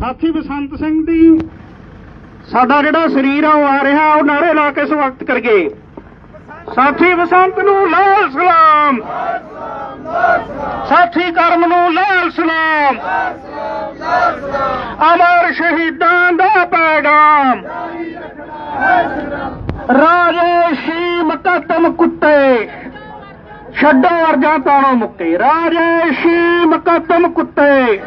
ਸਾਥੀ ਬਸੰਤ ਸਿੰਘ ਦੀ। ਸਾਡਾ ਜਿਹੜਾ ਸਰੀਰ ਆ, ਉਹ ਆ ਰਿਹਾ, ਉਹ ਨਾਰੇ ਲਾ ਕੇ ਸਵਾਗਤ ਕਰੀਏ ਸਾਥੀ ਬਸੰਤ ਨੂੰ ਲਾਲ ਸਲਾਮ। ਸਾਥੀ ਕਰਮ ਨੂੰ ਲਾਲ ਸਲਾਮ। ਅਮਰ ਸ਼ਹੀਦਾਂ ਦਾ ਪੈਗਾਮ। ਰਾਜੇ ਸ਼ੀ ਮੁਕੱਦਮ ਕੁੱਤੇ। ਛੱਡੋ ਅਰਜਾਂ ਤਾਣੋ ਮੁੱਕੇ। ਰਾਜੇ ਸ਼ੀ ਮੁਕੱਦਮ ਕੁੱਤੇ।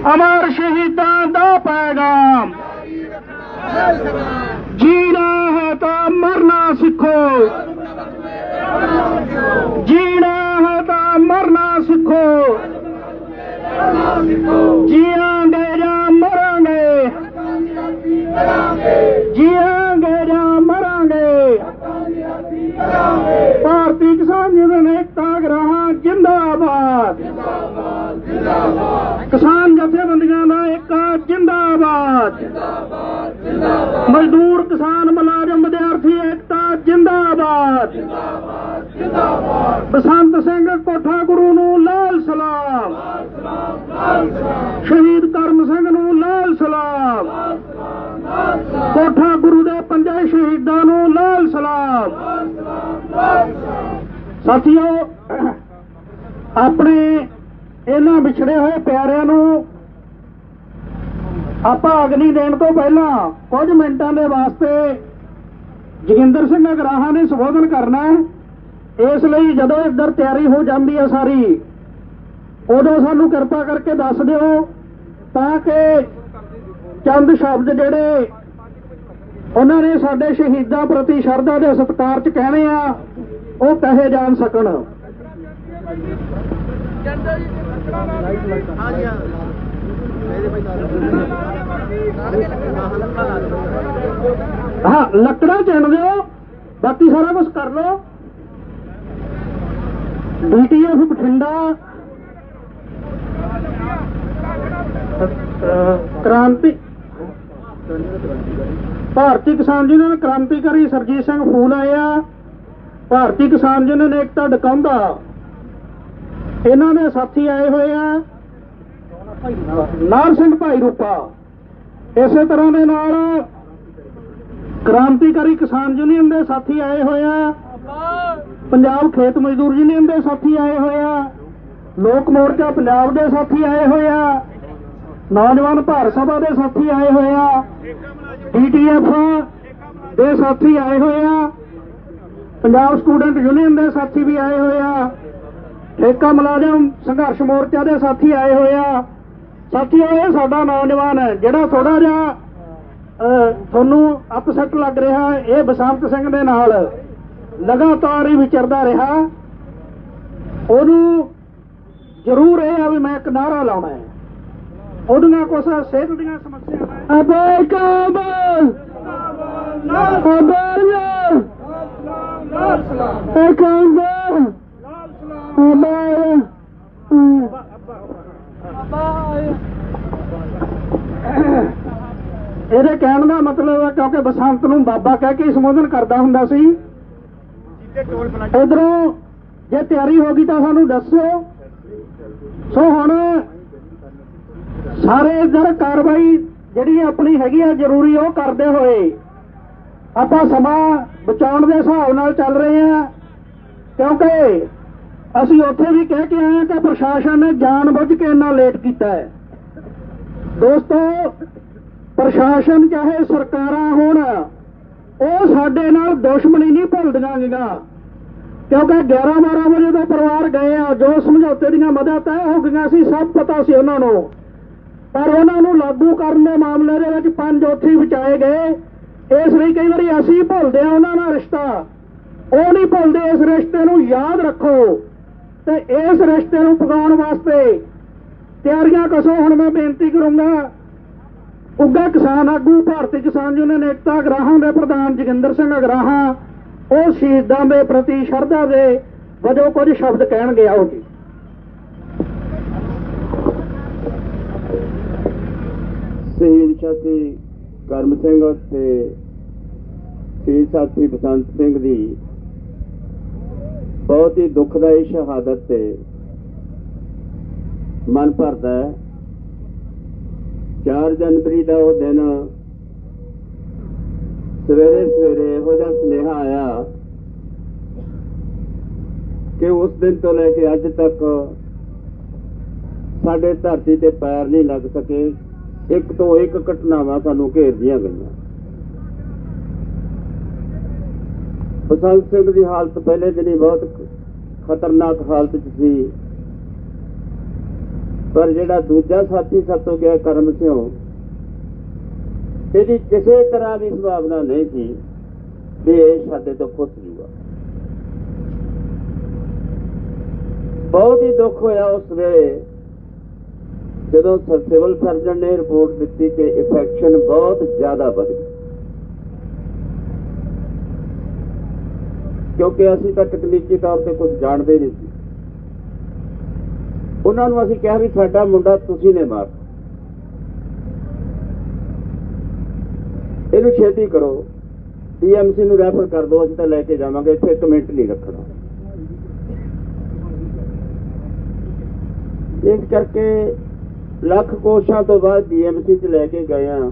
अमर शहीद न पाएगा जी त मरना सिखो। जीण ਜਿੰਦਾਬਾਦ। ਮਜ਼ਦੂਰ ਕਿਸਾਨ ਮੁਲਾਜ਼ਮ ਵਿਦਿਆਰਥੀ ਏਕਤਾ ਜਿੰਦਾਬਾਦ। ਬਸੰਤ ਸਿੰਘ ਕੋਠਾ ਗੁਰੂ ਨੂੰ ਲਾਲ ਸਲਾਮ। ਸ਼ਹੀਦ ਕਰਮ ਸਿੰਘ ਨੂੰ ਲਾਲ ਸਲਾਮ। ਕੋਠਾ ਗੁਰੂ ਦੇ ਪੰਜੇ ਸ਼ਹੀਦਾਂ ਨੂੰ ਲਾਲ ਸਲਾਮ। ਸਾਥੀਓ, ਆਪਣੇ ਇਹਨਾਂ ਵਿਛੜੇ ਹੋਏ ਪਿਆਰਿਆਂ ਨੂੰ ਆਪਾਂ ਅਗਨੀ ਦੇਣ ਤੋਂ ਪਹਿਲਾਂ ਕੁਝ ਮਿੰਟਾਂ ਦੇ ਵਾਸਤੇ ਜੋਗਿੰਦਰ ਸਿੰਘ ਅਗਰਾਹਾਂ ਨੇ ਸੰਬੋਧਨ ਕਰਨਾ ਹੈ। ਇਸ ਲਈ ਜਦੋਂ ਇੱਧਰ ਤਿਆਰੀ ਹੋ ਜਾਂਦੀ ਹੈ ਸਾਰੀ, ਉਦੋਂ ਸਾਨੂੰ ਕਿਰਪਾ ਕਰਕੇ ਦੱਸ ਦਿਓ ਤਾਂ ਕਿ ਚੰਦ ਸ਼ਬਦ ਜਿਹੜੇ ਉਹਨਾਂ ਨੇ ਸਾਡੇ ਸ਼ਹੀਦਾਂ ਪ੍ਰਤੀ ਸ਼ਰਧਾ ਦੇ ਸਤਿਕਾਰ 'ਚ ਕਹਿਣੇ ਆ, ਉਹ ਕਹੇ ਜਾਣ ਸਕਣ। ਹਾਂ। ਹਾਂ, ਲੱਕੜਾਂ ਚਿਣ ਦਿਓ, ਬਾਕੀ ਸਾਰਾ ਕੁਝ ਕਰ ਲਓ। ਡੀਟੀਐਫ ਬਠਿੰਡਾ। ਕ੍ਰਾਂਤੀ ਭਾਰਤੀ ਕਿਸਾਨ ਯੂਨੀਅਨ ਕ੍ਰਾਂਤੀਕਾਰੀ ਸਰਜੀਤ ਸਿੰਘ ਫੂਲ ਆਏ ਆ। ਭਾਰਤੀ ਕਿਸਾਨ ਯੂਨੀਅਨ ਏਕਤਾ ਡਕਾਉਂਦਾ ਇਹਨਾਂ ਦੇ ਸਾਥੀ ਆਏ ਹੋਏ ਆ। ਨਾਰ ਸਿੰਘ ਭਾਈ ਰੂਪਾ। ਇਸੇ ਤਰ੍ਹਾਂ ਦੇ ਨਾਲ ਕ੍ਰਾਂਤੀਕਾਰੀ ਕਿਸਾਨ ਯੂਨੀਅਨ ਦੇ ਸਾਥੀ ਆਏ ਹੋਏ ਆ। ਪੰਜਾਬ ਖੇਤ ਮਜ਼ਦੂਰ ਯੂਨੀਅਨ ਦੇ ਸਾਥੀ ਆਏ ਹੋਏ ਆ। ਲੋਕ ਮੋਰਚਾ ਪੰਜਾਬ ਦੇ ਸਾਥੀ ਆਏ ਹੋਏ ਆ। ਨੌਜਵਾਨ ਭਾਰਤ ਸਭਾ ਦੇ ਸਾਥੀ ਆਏ ਹੋਏ ਆ। ਡੀਟੀਐਫ ਦੇ ਸਾਥੀ ਆਏ ਹੋਏ ਆ। ਪੰਜਾਬ ਸਟੂਡੈਂਟ ਯੂਨੀਅਨ ਦੇ ਸਾਥੀ ਵੀ ਆਏ ਹੋਏ ਆ। ਠੇਕਾ ਮੁਲਾਜ਼ਮ ਸੰਘਰਸ਼ ਮੋਰਚਾ ਦੇ ਸਾਥੀ ਆਏ ਹੋਏ ਆ। ਸਾਥੀਓ ਇਹ ਸਾਡਾ ਨੌਜਵਾਨ ਹੈ ਜਿਹੜਾ ਥੋੜਾ ਜਿਹਾ ਤੁਹਾਨੂੰ ਅਪਸੈਟ ਲੱਗ ਰਿਹਾ ਇਹ ਬਸੰਤ ਸਿੰਘ ਦੇ ਨਾਲ ਲਗਾਤਾਰ ਹੀ ਵਿਚਰਦਾ ਰਿਹਾ। ਉਹਨੂੰ ਜ਼ਰੂਰ ਇਹ ਆ ਵੀ ਮੈਂ ਇੱਕ ਨਾਰਾ ਲਾਉਣਾ ਹੈ। ਉਹਦੀਆਂ ਕੁਛ ਸਿਹਤ ਦੀਆਂ ਸਮੱਸਿਆਵਾਂ ਅਬੇ ਕਾਬਲ ਅਬੇ ਅਕੰਦਰ ਅਬੇ। ਇਹਦੇ ਕਹਿਣ ਦਾ ਮਤਲਬ ਹੈ ਕਿਉਂਕਿ ਬਸੰਤ ਨੂੰ ਬਾਬਾ ਕਹਿ ਕੇ ਸੰਬੋਧਨ ਕਰਦਾ ਹੁੰਦਾ ਸੀ। ਇਧਰੋਂ ਜੇ ਤਿਆਰੀ ਹੋ ਗਈ ਤਾਂ ਸਾਨੂੰ ਦੱਸੋ ਸੋ ਹੁਣ ਸਾਰੇ ਇਧਰ ਕਾਰਵਾਈ ਜਿਹੜੀ ਆਪਣੀ ਹੈਗੀ ਆ, ਜ਼ਰੂਰੀ ਉਹ ਕਰਦੇ ਹੋਏ ਆਪਾਂ ਸਮਾਂ ਬਚਾਉਣ ਦੇ ਹਿਸਾਬ ਨਾਲ ਚੱਲ ਰਹੇ ਆ। ਕਿਉਂਕਿ ਅਸੀਂ ਉੱਥੇ ਵੀ ਕਹਿ ਕੇ ਆਏ ਹਾਂ ਕਿ ਪ੍ਰਸ਼ਾਸਨ ਨੇ ਜਾਣਬੁੱਝ ਕੇ ਇੰਨਾ ਲੇਟ ਕੀਤਾ ਹੈ। ਦੋਸਤੋ, ਪ੍ਰਸ਼ਾਸਨ ਚਾਹੇ ਸਰਕਾਰਾਂ ਹੋਣ, ਉਹ ਸਾਡੇ ਨਾਲ ਦੁਸ਼ਮਣੀ ਨਹੀਂ ਭੁੱਲਦੀਆਂ ਗੀਆਂ। ਕਿਉਂਕਿ 11 12 ਵਜੇ ਤੋਂ ਪਰਿਵਾਰ ਗਏ ਆ, ਜੋ ਸਮਝੌਤੇ ਦੀਆਂ ਮਦਦ ਹੈ ਉਹ ਗਈਆਂ ਸੀ, ਸਭ ਪਤਾ ਸੀ ਉਹਨਾਂ ਨੂੰ। ਪਰ ਉਹਨਾਂ ਨੂੰ ਲਾਗੂ ਕਰਨ ਦੇ ਮਾਮਲੇ ਦੇ ਵਿੱਚ ਪੰਜ ਉੱਥੇ ਬਚਾਏ ਗਏ। ਇਸ ਲਈ ਕਈ ਵਾਰੀ ਅਸੀਂ ਭੁੱਲਦੇ ਆ ਉਹਨਾਂ ਨਾਲ ਰਿਸ਼ਤਾ। ਉਹ ਨਹੀਂ ਭੁੱਲਦੇ, ਇਸ ਰਿਸ਼ਤੇ ਨੂੰ ਯਾਦ ਰੱਖੋ। ਤੇ ਇਸ ਰਿਸ਼ਤੇ ਨੂੰ ਪਕਾਉਣ ਵਾਸਤੇ ਤਿਆਰੀਆਂ ਕਸੋ। ਹੁਣ ਮੈਂ ਬੇਨਤੀ ਕਰੂੰਗਾ ਉੱਗਾ ਕਿਸਾਨ ਆਗੂ, ਭਾਰਤੀ ਕਿਸਾਨ ਯੂਨੀਅਨ ਏਕਤਾ ਗ੍ਰਾਹਾਂ ਦੇ ਪ੍ਰਧਾਨ ਜੋਗਿੰਦਰ ਸਿੰਘ ਅਗਰਾਹਾਂ, ਉਹ ਸ਼ਹੀਦਾਂ ਦੇ ਪ੍ਰਤੀ ਸ਼ਰਧਾ ਦੇ ਵਜੋਂ ਕੁਝ ਸ਼ਬਦ ਕਹਿਣਗੇ। ਆਓ ਜੀ। ਸ਼ਹੀਦ ਸਾਥੀ ਕਰਮ ਸਿੰਘ ਤੇ ਸ਼ਹੀਦ ਸਾਥੀ ਬਸੰਤ ਸਿੰਘ ਦੀ ਬਹੁਤ ਹੀ ਦੁਖਦਾਈ ਸ਼ਹਾਦਤ ਤੇ ਮਨ ਭਰਦਾ ਹੈ। 4 ਜਨਵਰੀ ਦਾ ਉਹ ਦਿਨ ਸਵੇਰੇ ਸਵੇਰੇ ਇਹੋ ਜਿਹਾ ਸੁਨੇਹਾ ਆਇਆ ਕਿ ਉਸ ਦਿਨ ਤੋਂ ਲੈ ਕੇ ਅੱਜ ਤੱਕ ਸਾਡੇ ਧਰਤੀ ਤੇ ਪੈਰ ਨਹੀਂ ਲੱਗ ਸਕੇ। ਇੱਕ ਤੋਂ ਇੱਕ ਘਟਨਾਵਾਂ ਸਾਨੂੰ ਘੇਰਦੀਆਂ ਗਈਆਂ। ਬਸੰਤ ਸਿੰਘ ਦੀ ਹਾਲਤ ਪਹਿਲੇ ਦਿਨ ਹੀ ਬਹੁਤ ਖਤਰਨਾਕ ਹਾਲਤ 'ਚ ਸੀ। ਪਰ ਜਿਹੜਾ ਦੂਜਾ ਸਾਥੀ ਸਾਤੋਂ ਗਿਆ ਕਰਮ ਸਿਓ ਇਹਦੀ ਕਿਸੇ ਤਰ੍ਹਾਂ ਦੀ ਸੰਭਾਵਨਾ ਨਹੀਂ ਸੀ ਕਿ ਇਹ ਸਾਡੇ ਤੋਂ ਖੁੱਸ ਜੂਗਾ ਬਹੁਤ ਹੀ ਦੁੱਖ ਹੋਇਆ ਉਸ ਵੇਲੇ, ਜਦੋਂ ਸਿਵਲ ਸਰਜਨ ਨੇ ਰਿਪੋਰਟ ਦਿੱਤੀ ਕਿ ਇਨਫੈਕਸ਼ਨ ਬਹੁਤ ਜ਼ਿਆਦਾ ਵੱਧ ਗਈ ਕਿਉਂਕਿ ਅਸੀਂ ਤਾਂ ਤਕਨੀਕੀ ਤੌਰ ਤੇ ਕੁਝ ਜਾਣਦੇ ਨਹੀਂ ਸੀ। ਉਹਨਾਂ ਨੂੰ ਅਸੀਂ ਕਿਹਾ ਵੀ ਸਾਡਾ ਮੁੰਡਾ ਤੁਸੀਂ ਨੇ ਮਾਰ ਇਹਨੂੰ ਛੇਤੀ ਕਰੋ। ਡੀਐਮਸੀ ਨੂੰ ਰੈਫਰ ਕਰ ਦਿਓ, ਅਸੀਂ ਤਾਂ ਲੈ ਕੇ ਜਾਵਾਂਗੇ, ਇੱਥੇ ਇੱਕ ਨਹੀਂ ਰੱਖਣਾ। ਇਸ ਕਰਕੇ ਲੱਖ ਕੋਸ਼ਾਂ ਤੋਂ ਬਾਅਦ ਡੀਐਮਸੀ ਚ ਲੈ ਕੇ ਗਏ ਆ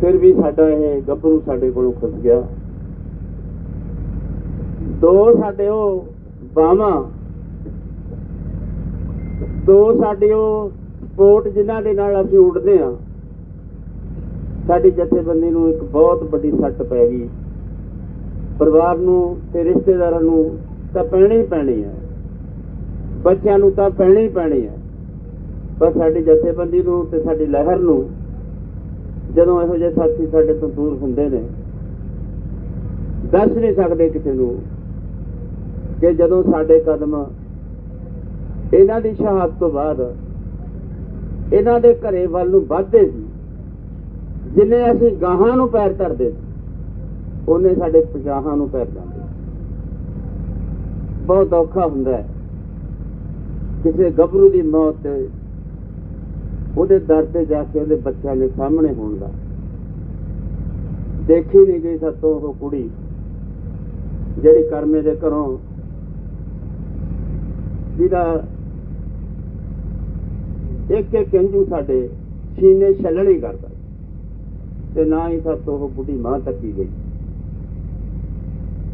ਫਿਰ ਵੀ ਸਾਡਾ ਇਹ ਗੱਭਰੂ ਸਾਡੇ ਕੋਲੋਂ ਖੁੱਸ ਗਿਆ। ਦੋ ਸਾਡੇ ਉਹ ਬਾਵਾਂ ਦੋ ਸਾਡੇ ਉਹ ਸਪੋਰਟ ਜਿਨ੍ਹਾਂ ਦੇ ਨਾਲ ਅਸੀਂ ਉੱਡਦੇ ਆ ਸਾਡੀ ਜਥੇਬੰਦੀ ਨੂੰ ਇੱਕ ਬਹੁਤ ਵੱਡੀ ਸੱਟ ਪੈ ਗਈ। ਪਰਿਵਾਰ ਨੂੰ ਤੇ ਰਿਸ਼ਤੇਦਾਰਾਂ ਨੂੰ ਤਾਂ ਪੈਣੀ ਹੀ ਪੈਣੀ ਹੈ। ਬੱਚਿਆਂ ਨੂੰ ਤਾਂ ਪੈਣੀ ਹੀ ਪੈਣੀ ਹੈ। ਪਰ ਸਾਡੀ ਜਥੇਬੰਦੀ ਨੂੰ ਤੇ ਸਾਡੀ ਲਹਿਰ ਨੂੰ ਜਦੋਂ ਇਹੋ ਜਿਹੇ ਸਾਥੀ ਸਾਡੇ ਤੋਂ ਦੂਰ ਹੁੰਦੇ ਨੇ, ਦੱਸ ਨਹੀਂ ਸਕਦੇ ਕਿਸੇ ਨੂੰ ਕਿ ਜਦੋਂ ਸਾਡੇ ਕਦਮ ਇਹਨਾਂ ਦੀ ਸ਼ਹਾਦਤ ਤੋਂ ਬਾਅਦ ਇਹਨਾਂ ਦੇ ਘਰੇ ਵੱਲ ਨੂੰ ਵੱਧਦੇ ਸੀ, ਜਿੰਨੇ ਅਸੀਂ ਗਾਹਾਂ ਨੂੰ ਪੈਰ ਧਰਦੇ ਸੀ, ਉਹਨੇ ਸਾਡੇ ਪਜਾਹਾਂ ਨੂੰ ਪੈਰ ਜਾਂਦੇ ਬਹੁਤ ਔਖਾ ਹੁੰਦਾ ਹੈ। ਕਿਸੇ ਗੱਭਰੂ ਦੀ ਮੌਤ ਉਹਦੇ ਦਰ ਤੇ ਜਾ ਕੇ ਉਹਦੇ ਬੱਚਿਆਂ ਦੇ ਸਾਹਮਣੇ ਹੋਣ ਦਾ ਦੇਖੀ ਨਹੀਂ ਗਈ ਸਾਤੋਂ ਉਹ ਕੁੜੀ, ਜਿਹੜੀ ਕਰਮੇ ਦੇ ਘਰੋਂ ਜਿਹਦਾ ਇੱਕ ਇੱਕ ਕੰਜੂ ਸਾਡੇ ਸੀਨੇ ਛੱਲਣੀ ਕਰਦਾ ਤੇ ਨਾ ਹੀ ਸਾਤੋਂ ਉਹ ਬੁੱਢੀ ਮਾਂ ਤੱਕੀ ਗਈ।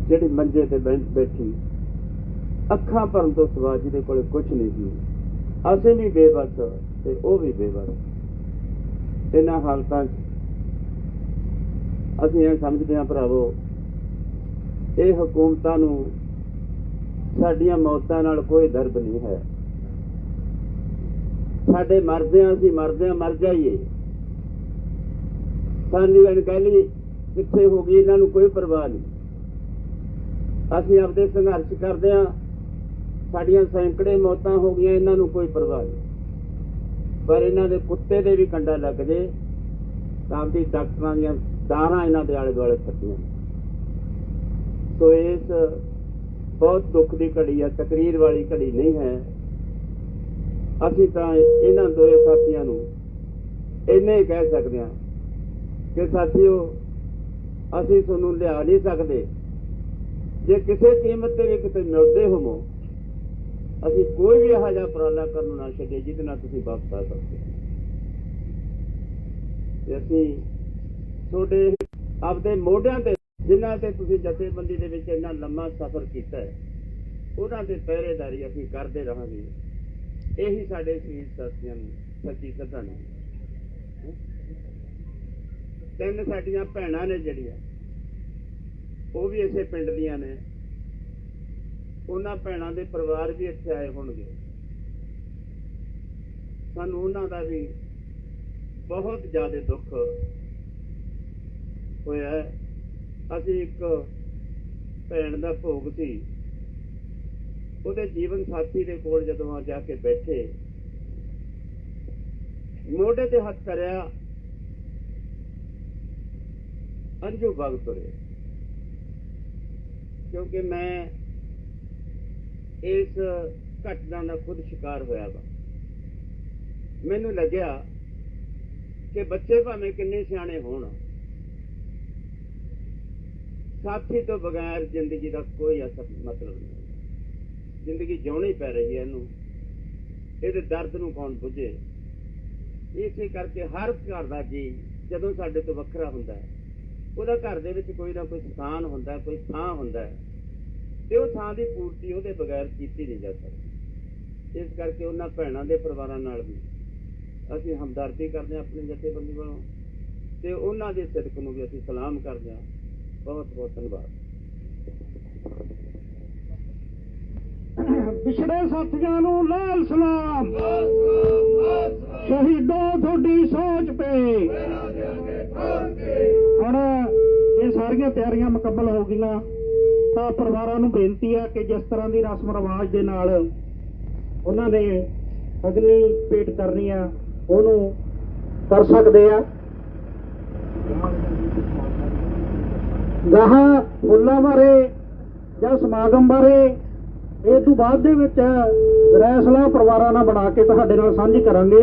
ਜਿਹੜੀ ਮੰਜੇ ਤੇ ਬੈਠ ਬੈਠੀ, ਅੱਖਾਂ ਭਰਨ ਤੋਂ ਸਿਵਾ ਜਿਹਦੇ ਕੋਲੇ ਕੁਝ ਨਹੀਂ ਸੀ। ਅਸੀਂ ਵੀ ਬੇਬਸ ਤੇ ਉਹ ਵੀ ਬੇਬਸ ਇਹਨਾਂ ਹਾਲਤਾਂ 'ਚ ਅਸੀਂ ਇਹ ਸਮਝਦੇ ਹਾਂ ਭਰਾਵੋ, ਇਹ ਹਕੂਮਤਾਂ ਨੂੰ ਸਾਡੀਆਂ ਮੌਤਾਂ ਨਾਲ ਕੋਈ ਦਰਦ ਨਹੀਂ ਹੈ। ਸਾਡੇ ਮਰਦਿਆਂ, ਅਸੀਂ ਮਰਦਿਆਂ ਮਰ ਜਾਈਏ। ਸਾਨੂੰ ਦਿਨ ਕਹਿ ਲਈ ਕਿੱਥੇ ਹੋ ਗਈ, ਇਹਨਾਂ ਨੂੰ ਕੋਈ ਪਰਵਾਹ ਨਹੀਂ। ਅਸੀਂ ਆਪਦੇ ਸੰਘਰਸ਼ ਕਰਦੇ ਹਾਂ, ਸਾਡੀਆਂ ਸੈਂਕੜੇ ਮੌਤਾਂ ਹੋ ਗਈਆਂ, ਇਹਨਾਂ ਨੂੰ ਕੋਈ ਪਰਵਾਹ ਨਹੀਂ। ਪਰ ਇਹਨਾਂ ਦੇ ਕੁੱਤੇ ਦੇ ਵੀ ਕੰਡਾ ਲੱਗ ਜੇ, ਤਾਂ ਵੀ ਡਾਕਟਰਾਂ ਦੀਆਂ ਦਾਰਾਂ ਇਹਨਾਂ ਦੇ ਆਲੇ ਦੁਆਲੇ ਫੱਟੀਆਂ। ਸੋ ਇਸ ਬਹੁਤ ਦੁੱਖ ਦੀ ਘੜੀ ਹੈ ਤਕਰੀਰ ਵਾਲੀ ਘੜੀ ਨਹੀਂ ਹੈ। ਅਸੀਂ ਤਾਂ ਇਹਨਾਂ ਦੋਏ ਸਾਥੀਆਂ ਨੂੰ ਇੰਨੇ ਹੀ ਕਹਿ ਸਕਦੇ ਹਾਂ ਕਿ ਸਾਥੀਓ, ਅਸੀਂ ਤੁਹਾਨੂੰ ਲਿਆ ਨਹੀਂ ਸਕਦੇ। ਜੇ ਕਿਸੇ ਕੀਮਤ ਤੇ ਵੀ ਕਿਤੇ ਮਿਲਦੇ ਹੋਵੋ ਅਸੀਂ ਕੋਈ ਵੀ ਇਹੋ ਜਿਹਾ ਉਪਰਾਲਾ ਕਰਨ ਨੂੰ ਨਾ ਛੱਡੇ ਜਿਹਦੇ ਨਾਲ ਤੁਸੀਂ ਵਾਪਸ ਆ ਸਕਦੇ ਤੇ ਅਸੀਂ ਤੁਹਾਡੇ ਆਪਦੇ ਮੋਢਿਆਂ ਤੇ, ਜਿਨ੍ਹਾਂ ਤੇ ਤੁਸੀਂ ਜਥੇਬੰਦੀ ਦੇ ਵਿੱਚ ਇੰਨਾ ਲੰਮਾ ਸਫ਼ਰ ਕੀਤਾ ਹੈ, ਉਹਨਾਂ ਦੇ ਪਹਿਰੇਦਾਰੀ ਅਸੀਂ ਕਰਦੇ ਰਹਾਂਗੇ। ਇਹੀ ਸਾਡੇ ਸ਼ਹੀਦ ਸਾਥੀਆਂ ਨੂੰ, ਸੱਚੀ ਸ਼ਰਧਾਂਜਲੀ ਤਿੰਨ ਸਾਡੀਆਂ ਭੈਣਾਂ ਨੇ ਜਿਹੜੀਆਂ, ਉਹ ਵੀ ਇਸੇ ਪਿੰਡ ਦੀਆਂ ਨੇ। ਉਹਨਾਂ ਭੈਣਾਂ ਦੇ ਪਰਿਵਾਰ ਵੀ ਇੱਥੇ ਆਏ ਹੋਣਗੇ। ਸਾਨੂੰ ਉਹਨਾਂ ਦਾ ਵੀ ਬਹੁਤ ਜ਼ਿਆਦਾ ਦੁੱਖ ਹੋਇਆ ਅਸੀਂ ਇੱਕ ਭੈਣ ਦਾ ਭੋਗ ਸੀ। ਉਹਦੇ ਜੀਵਨ ਸਾਥੀ ਦੇ ਕੋਲ ਜਦੋਂ ਆ ਜਾ ਕੇ ਬੈਠੇ, ਮੋਢੇ ਤੇ ਹੱਥ ਕਰਿਆ ਅੰਜੂ ਵਗ ਤੁਰੇ। ਕਿਉਂਕਿ ਮੈਂ ਇਸ ਘਟਨਾ ਦਾ ਖੁਦ ਸ਼ਿਕਾਰ ਹੋਇਆ ਵਾ। ਮੈਨੂੰ ਲੱਗਿਆ ਕਿ ਬੱਚੇ ਭਾਵੇਂ ਕਿੰਨੇ ਸਿਆਣੇ ਹੋਣ, ਸਾਥੀ ਤੋਂ ਬਗੈਰ ਜ਼ਿੰਦਗੀ ਦਾ ਕੋਈ ਅਸਰ ਮਤਲਬ ਨਹੀਂ। ਜ਼ਿੰਦਗੀ ਜਿਉਣੀ ਪੈ ਰਹੀ ਹੈ ਇਹਨੂੰ, ਇਹਦੇ ਦਰਦ ਨੂੰ ਕੌਣ ਬੁੱਝੇ? ਇਸੇ ਕਰਕੇ ਹਰ ਘਰ ਦਾ ਜੀ ਜਦੋਂ ਸਾਡੇ ਤੋਂ ਵੱਖਰਾ ਹੁੰਦਾ ਹੈ, ਉਹਦਾ ਘਰ ਦੇ ਵਿੱਚ ਕੋਈ ਨਾ ਕੋਈ ਸਥਾਨ ਹੁੰਦਾ ਕੋਈ ਥਾਂ ਹੁੰਦਾ ਹੈ। ਤੇ ਉਹ ਥਾਂ ਦੀ ਪੂਰਤੀ ਉਹਦੇ ਬਗੈਰ ਕੀਤੀ ਨਹੀਂ ਜਾ ਸਕਦੀ। ਇਸ ਕਰਕੇ ਉਹਨਾਂ ਭੈਣਾਂ ਦੇ ਪਰਿਵਾਰਾਂ ਨਾਲ ਵੀ ਅਸੀਂ ਹਮਦਰਦੀ ਕਰਦੇ ਹਾਂ ਆਪਣੀ ਜਥੇਬੰਦੀ ਵੱਲੋਂ ਤੇ ਉਹਨਾਂ ਦੇ ਸਿਦਕ ਨੂੰ ਵੀ ਅਸੀਂ ਸਲਾਮ ਕਰਦੇ ਹਾਂ। ਬਹੁਤ ਬਹੁਤ ਧੰਨਵਾਦ। ਪਿਛੜੇ ਸਾਥੀਆਂ ਨੂੰ ਲਾਲ ਸਲਾਮ। ਸ਼ਹੀਦੋ ਤੁਹਾਡੀ ਸੋਚ ਪੇ ਹੁਣ ਇਹ ਸਾਰੀਆਂ ਤਿਆਰੀਆਂ ਮੁਕੰਮਲ ਹੋ ਗਈਆਂ। ਤਾਂ ਪਰਿਵਾਰਾਂ ਨੂੰ ਬੇਨਤੀ ਹੈ ਕਿ ਜਿਸ ਤਰ੍ਹਾਂ ਦੀ ਰਸਮ ਰਿਵਾਜ ਦੇ ਨਾਲ ਉਹਨਾਂ ਨੇ ਅਗਨੀ ਭੇਟ ਕਰਨੀ ਆ, ਉਹਨੂੰ ਕਰ ਸਕਦੇ ਆ। ਗਾਹਾਂ ਫੁੱਲਾਂ ਬਾਰੇ ਜਾਂ ਸਮਾਗਮ ਬਾਰੇ ਇਹ ਤੋਂ ਬਾਅਦ ਦੇ ਵਿੱਚ ਰੈਸਲਾ ਪਰਿਵਾਰਾਂ ਨਾਲ ਬਣਾ ਕੇ ਤੁਹਾਡੇ ਨਾਲ ਸਾਂਝੀ ਕਰਾਂਗੇ।